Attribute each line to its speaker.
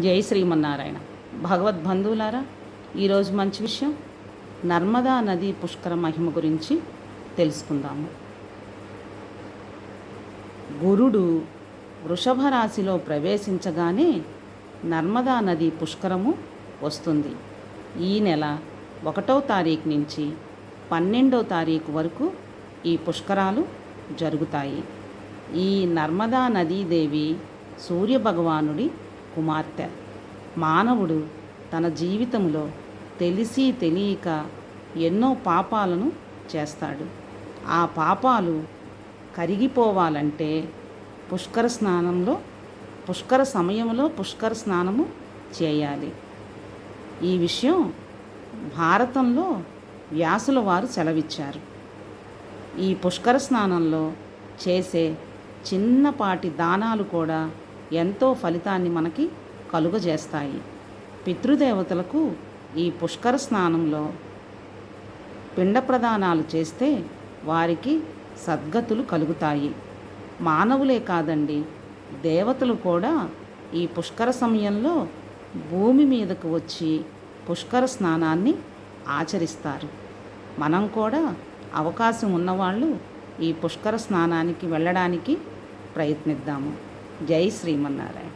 Speaker 1: జై శ్రీమన్నారాయణ. భగవద్బంధువులారా ఈరోజు మంచి విషయం నర్మదా నది పుష్కర మహిమ గురించి తెలుసుకుందాము. గురుడు వృషభ రాశిలో ప్రవేశించగానే నర్మదా నది పుష్కరము వస్తుంది. ఈ నెల ఒకటో తారీఖు నుంచి పన్నెండో తారీఖు వరకు ఈ పుష్కరాలు జరుగుతాయి. ఈ నర్మదా నదీదేవి సూర్యభగవానుడి కుమార్తె. మానవుడు తన జీవితంలో తెలిసి తెలియక ఎన్నో పాపాలను చేస్తాడు. ఆ పాపాలు కరిగిపోవాలంటే పుష్కర స్నానంలో పుష్కర సమయంలో పుష్కర స్నానము చేయాలి. ఈ విషయం భారతంలో వ్యాసుల వారు సెలవిచ్చారు. ఈ పుష్కర స్నానంలో చేసే చిన్నపాటి దానాలు కూడా ఎంతో ఫలితాన్ని మనకి కలుగజేస్తాయి. పితృదేవతలకు ఈ పుష్కర స్నానంలో పిండ ప్రదానాలు చేస్తే వారికి సద్గతులు కలుగుతాయి. మానవులే కాదండి దేవతలు కూడా ఈ పుష్కర సమయంలో భూమి మీదకు వచ్చి పుష్కర స్నానాన్ని ఆచరిస్తారు. మనం కూడా అవకాశం ఉన్నవాళ్ళు ఈ పుష్కర స్నానానికి వెళ్ళడానికి ప్రయత్నిద్దాము. జై శ్రీమన్నారాయణ.